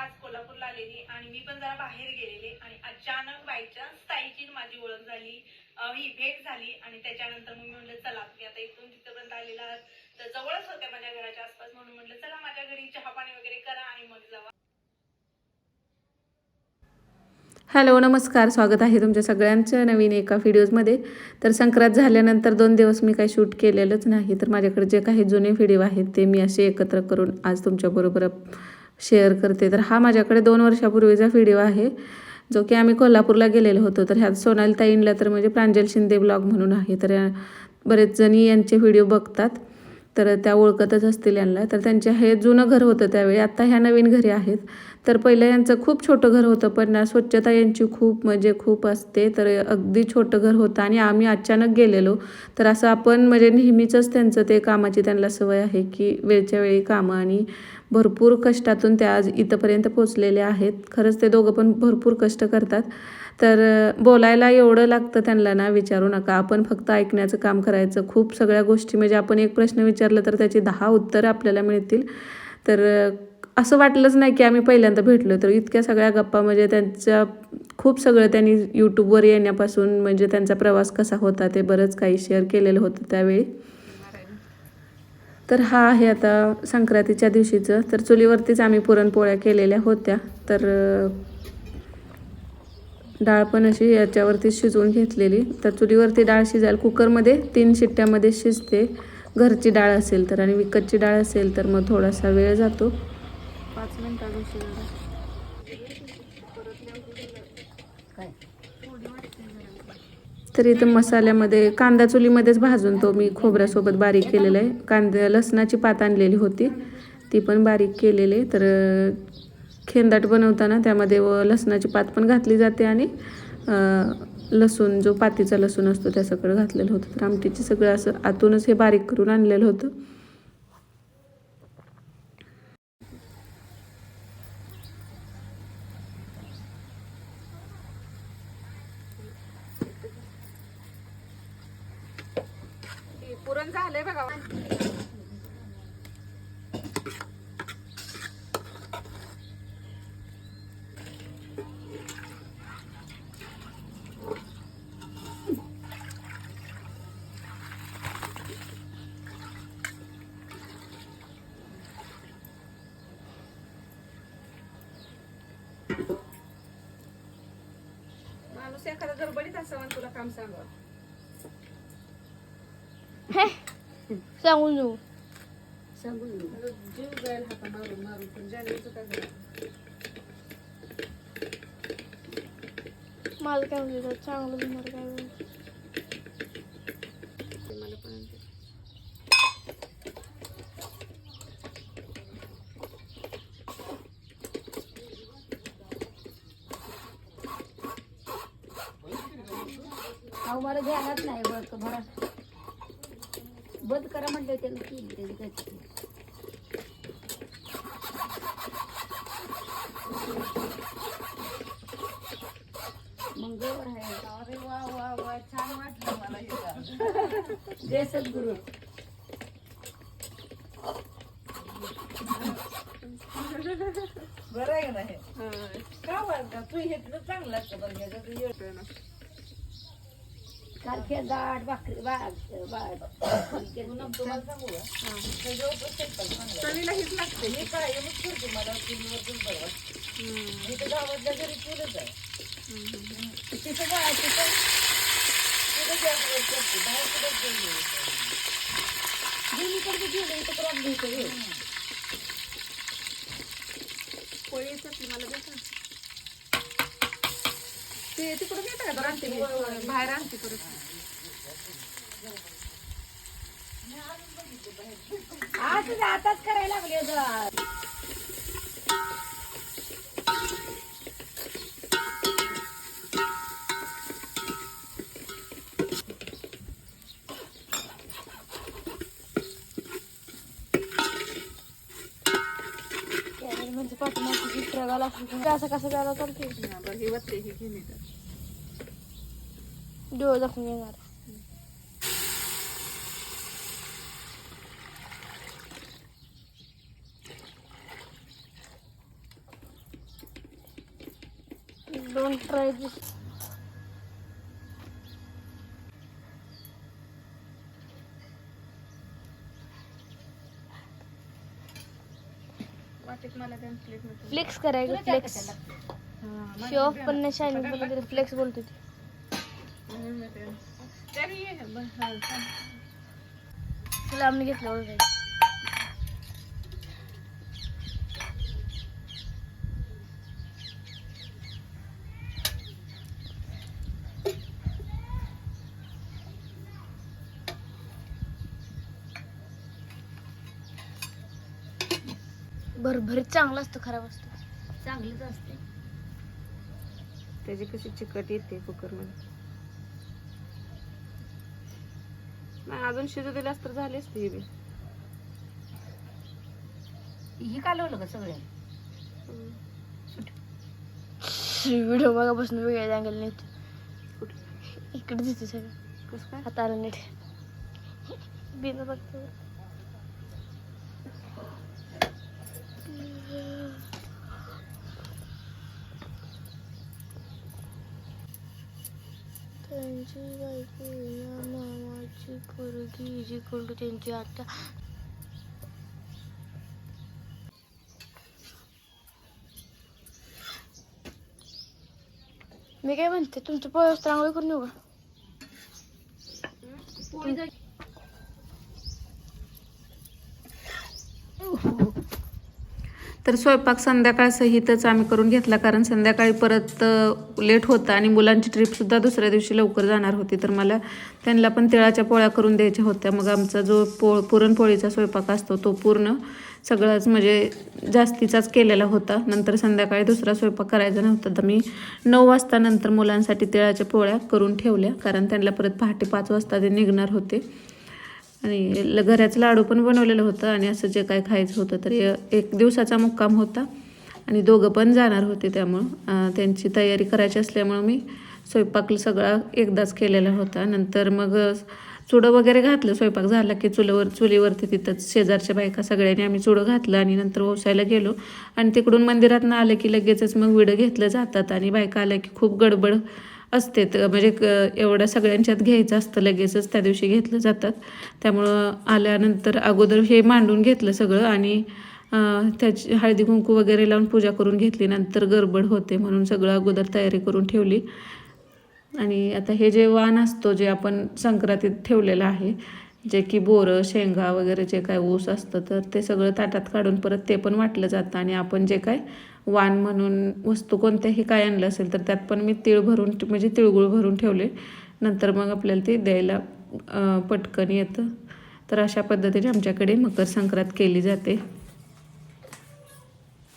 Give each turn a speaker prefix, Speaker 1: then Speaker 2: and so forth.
Speaker 1: आज कोल्हापूरला आलेली आणि मी पण जरा बाहेर गेलेले आणि अचानक बाईच्या ताईची माझी ओळख झाली. ही भेट झाली आणि त्याच्यानंतर मग मी म्हणलं चला मी आता इथून तिथपर्यंत आलेला आहात. तर जवळच होत्या माझ्या घराच्या आसपास म्हणून म्हणलं चला माझ्या घरी चहा पाणी वगैरे करा आणि मग जावा
Speaker 2: हॅलो नमस्कार. स्वागत आहे तुमच्या सगळ्यांचं नवीन एका व्हिडिओजमध्ये. तर संक्रांत झाल्यानंतर दोन दिवस मी काही शूट केलेलंच नाही. तर माझ्याकडे जे काही जुने व्हिडिओ आहेत ते मी असे एकत्र करून आज तुमच्याबरोबर शेअर करते. तर हा माझ्याकडे दोन वर्षापूर्वीचा व्हिडिओ आहे जो की आम्ही कोल्हापूरला गेलेलो होतो. तर ह्यात सोनाली ताईंला तर म्हणजे प्रांजल शिंदे ब्लॉग म्हणून आहे. तर बरेच जणी यांचे व्हिडिओ बघतात. तर त्या ओळखतच असतील यांना. तर त्यांचे हे जुनं घर होतं त्यावेळी. आत्ता ह्या नवीन घरी आहेत. तर पहिलं यांचं खूप छोटं घर होतं पण ना स्वच्छता यांची खूप म्हणजे खूप असते. तर अगदी छोटं घर होतं आणि आम्ही अचानक गेलेलो. तर असं आपण म्हणजे नेहमीचंच त्यांचं ते कामाची त्यांना सवय आहे की वेळच्या वेळी कामं आणि भरपूर कष्टातून त्या आज इथंपर्यंत पोचलेले आहेत. खरंच ते दोघं पण भरपूर कष्ट करतात. तर बोलायला एवढं लागतं त्यांना ना विचारू नका. आपण फक्त ऐकण्याचं काम करायचं. खूप सगळ्या गोष्टी म्हणजे आपण एक प्रश्न विचारला तर त्याची दहा उत्तरं आपल्याला मिळतील. तर असं वाटलंच नाही की आम्ही पहिल्यांदा भेटलो तर इतक्या सगळ्या गप्पा म्हणजे त्यांच्या खूप सगळं त्यांनी यूट्यूबवर येण्यापासून म्हणजे त्यांचा प्रवास कसा होता ते बरंच काही शेअर केलेलं होतं त्यावेळी. तर हा आहे आता संक्रांतीच्या दिवशीचं. तर चुलीवरतीच आम्ही पुरणपोळ्या केलेल्या होत्या. तर डाळ पण अशी याच्यावरती शिजवून घेतलेली. तर चुलीवरती डाळ शिजायला कुकरमध्ये तीन शिट्ट्यामध्ये शिजते. घरची डाळ असेल तर आणि विकतची डाळ असेल तर मग थोडासा वेळ जातो. पाच मिनिटाचा तर इथं मसाल्यामध्ये कांदा चुलीमध्येच भाजून तो मी खोबऱ्यासोबत बारीक केलेला आहे. कांदे लसणाची पात आणलेली होती. ती पण बारीक केलेली तर खेंदाट बनवताना त्यामध्ये व लसणाची पात पण घातली जाते आणि लसूण जो पातीचा लसूण असतो त्या सगळं घातलेलं होतं. तर आमटीची सगळं असं आतूनच हे बारीक करून आणलेलं होतं. पुरण झालंय बघा. माणूस एखादा गडबडीत असावा तुला काम सांगावं.
Speaker 3: सांगून देऊ
Speaker 2: सांगून जीव जाईल हाता मारून मारून पण जानेवारीचं काय झालं
Speaker 3: मला काय म्हणते चांगलं तुम्हाला काय म्हणते
Speaker 2: ते मला पण.
Speaker 4: अहो मला ध्यानात नाही बघ भरा बंद करा म्हटलं त्याला केली त्याची मंगळवार आहे. अरे वा वा वा छान वाटलं मला हे जय सद्गुरू.
Speaker 5: बरं आहे ना हे? का का? तू हे तुला चांगलं लागतं बरं ह्याच्यात येतोय ना प्रत्येक पण चांगलं
Speaker 2: चवीला हीच लागते
Speaker 5: हे काय मग करते मला चुलीवरतून बघा मी तर गावातल्या घरी चुलच आहे तिथं काय तिथं तिथं गॅसवर करते बाहेर कुठं चुली
Speaker 4: दोन्हीकडे गेलं इथं क्रॉप घ्यायचं.
Speaker 2: पोळी मला देता ते तिकडून येतं का आणते. बाहेर आणते परत
Speaker 4: आज आताच करायला लागले.
Speaker 3: म्हणजे पाठीमागची असं कसं द्यायला चालते
Speaker 2: हा, बरं हे हे घेऊन येतात
Speaker 3: डोळे दाखवून येणार डोंट ट्राय दिस फ्लेक्स करायचं फ्लेक्स शो ऑफ पण नाही शायनिंग बोलत फ्लेक्स बोलत होती तुला आम्ही घेतलं ऑलरेडी भरभरीत चांगलं असतं खराब असतं.
Speaker 4: चांगलीच असते.
Speaker 2: त्याची कशी चिकट येते कुकरमध्ये नाही अजून शिजू दिल्यास तर झाली असते ही बी.
Speaker 4: ही कालवलं का सगळे?
Speaker 3: व्हिडिओ बघापासून वेगळ्या अँगल नाही इकडे दिसते सगळं.
Speaker 2: कसं काय?
Speaker 3: आता आलं नीट. बिना बघतो. त्यांची बायको या मामाची पोरगी जी कोल्ड त्यांची आता मी काय म्हणते तुमचं पोळ्या चांगलं करून येऊ का
Speaker 2: तर स्वयंपाक संध्याकाळसहितच आम्ही करून घेतला कारण संध्याकाळी परत लेट होता आणि मुलांची ट्रिपसुद्धा दुसऱ्या दिवशी लवकर जाणार होती. तर मला त्यांना पण तिळाच्या पोळ्या करून द्यायच्या होत्या. मग आमचा जो पोळ पुरणपोळीचा स्वयंपाक असतो तो पूर्ण सगळाच म्हणजे जास्तीचाच केलेला होता. नंतर संध्याकाळी दुसरा स्वयंपाक करायचा नव्हता. तर मी नऊ वाजता नंतर मुलांसाठी तिळाच्या पोळ्या करून ठेवल्या कारण त्यांना परत पहाटे पाच वाजता ते निघणार होते. आणि ल- घराचं लाडू पण बनवलेलं होतं आणि असं जे काय खायचं होतं तर एक दिवसाचा मुक्काम होता. आणि दोघं पण जाणार होते त्यामुळं. त्यांची तयारी करायची असल्यामुळं मी स्वयंपाक सगळा एकदाच केलेला होता. नंतर मग चुडं वगैरे घातलं. स्वयंपाक झाला की चुलीवर चुलीवरती तिथंच शेजारच्या बायका सगळ्यांनी आम्ही चुडं घातलं आणि नंतर ओसायला गेलो. आणि तिकडून मंदिरातनं आलं की लगेचच मग विडं घेतलं जातात आणि बायका आल्या की खूप गडबड असते. तर म्हणजे क- सगळ्यांच्यात घ्यायचं असतं लगेचच त्या दिवशी घेतलं जातात. त्यामुळं आल्यानंतर अगोदर हे मांडून घेतलं सगळं आणि त्याची हळदी कुंकू वगैरे लावून पूजा करून घेतली. नंतर गडबड होते म्हणून सगळं अगोदर तयारी करून ठेवली. आणि आता हे जे वाण असतो जे आपण संक्रांतीत ठेवलेलं आहे जे की बोरं शेंगा वगैरे जे काय ऊस असतं तर ते सगळं ताटात काढून परत ते पण वाटलं जातं आणि आपण जे काय वाण म्हणून वस्तू कोणत्याही काय आणलं असेल तर त्यात पण मी तीळ भरून म्हणजे तिळगुळ भरून ठेवले. नंतर मग आपल्याला ते द्यायला पटकन येतं. तर अशा पद्धतीने आमच्याकडे मकर संक्रांत केली जाते.